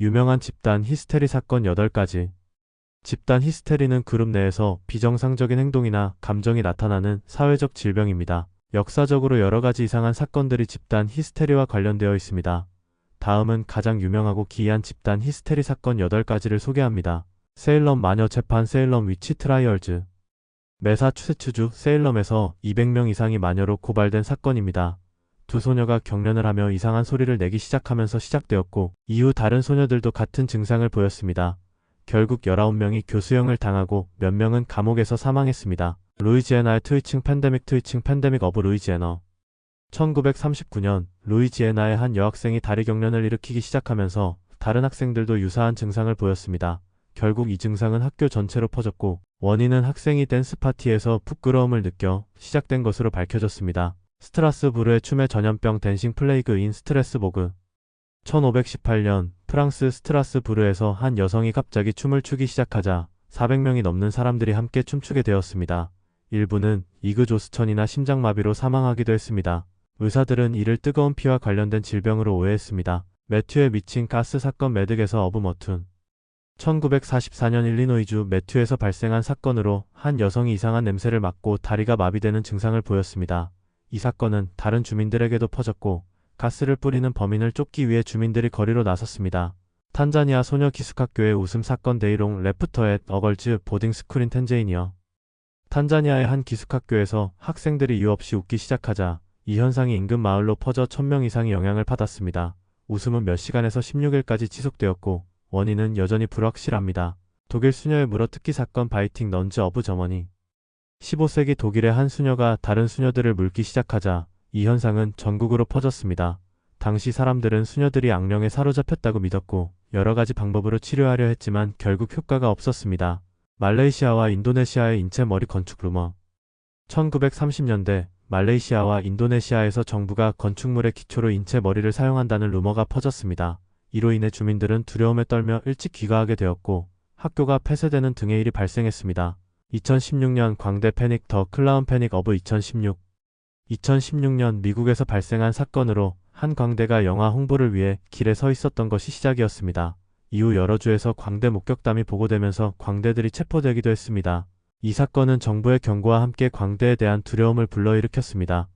유명한 집단 히스테리 사건 8가지. 집단 히스테리는 그룹 내에서 비정상적인 행동이나 감정이 나타나는 사회적 질병입니다. 역사적으로 여러 가지 이상한 사건들이 집단 히스테리와 관련되어 있습니다. 다음은 가장 유명하고 기이한 집단 히스테리 사건 8가지를 소개합니다. 세일럼 마녀 재판 세일럼 위치 트라이얼즈 매사추세츠주 세일럼에서 200명 이상이 마녀로 고발된 사건입니다. 두 소녀가 경련을 하며 이상한 소리를 내기 시작하면서 시작되었고 이후 다른 소녀들도 같은 증상을 보였습니다. 결국 19명이 교수형을 당하고 몇 명은 감옥에서 사망했습니다. 루이지애나의 트위칭 팬데믹 트위칭 팬데믹 어브 루이지애너 1939년 루이지애나의 한 여학생이 다리 경련을 일으키기 시작하면서 다른 학생들도 유사한 증상을 보였습니다. 결국 이 증상은 학교 전체로 퍼졌고 원인은 학생이 댄스 파티에서 부끄러움을 느껴 시작된 것으로 밝혀졌습니다. 스트라스부르의 춤의 전염병 댄싱 플레이그인 스트레스보그 1518년 프랑스 스트라스부르에서 한 여성이 갑자기 춤을 추기 시작하자 400명이 넘는 사람들이 함께 춤추게 되었습니다. 일부는 이그조스천이나 심장마비로 사망하기도 했습니다. 의사들은 이를 뜨거운 피와 관련된 질병으로 오해했습니다. 매튜의 미친 가스 사건 매득에서 어브머툰 1944년 일리노이주 매튜에서 발생한 사건으로 한 여성이 이상한 냄새를 맡고 다리가 마비되는 증상을 보였습니다. 이 사건은 다른 주민들에게도 퍼졌고 가스를 뿌리는 범인을 쫓기 위해 주민들이 거리로 나섰습니다. 탄자니아 소녀 기숙학교의 웃음 사건 데이롱 레프터의 어걸즈 보딩 스쿨인 텐제인이어 탄자니아의 한 기숙학교에서 학생들이 이유 없이 웃기 시작하자 이 현상이 인근 마을로 퍼져 1000명 이상이 영향을 받았습니다. 웃음은 몇 시간에서 16일까지 지속되었고 원인은 여전히 불확실합니다. 독일 수녀의 물어뜯기 사건 바이팅 넌즈 어브 저머니 15세기 독일의 한 수녀가 다른 수녀들을 물기 시작하자 이 현상은 전국으로 퍼졌습니다. 당시 사람들은 수녀들이 악령에 사로잡혔다고 믿었고 여러 가지 방법으로 치료하려 했지만 결국 효과가 없었습니다. 말레이시아와 인도네시아의 인체 머리 건축 루머 1930년대 말레이시아와 인도네시아에서 정부가 건축물의 기초로 인체 머리를 사용한다는 루머가 퍼졌습니다. 이로 인해 주민들은 두려움에 떨며 일찍 귀가하게 되었고 학교가 폐쇄되는 등의 일이 발생했습니다. 2016년 광대 패닉 더 클라운 패닉 어브 2016 2016년 미국에서 발생한 사건으로 한 광대가 영화 홍보를 위해 길에 서 있었던 것이 시작이었습니다. 이후 여러 주에서 광대 목격담이 보고되면서 광대들이 체포되기도 했습니다. 이 사건은 정부의 경고와 함께 광대에 대한 두려움을 불러일으켰습니다.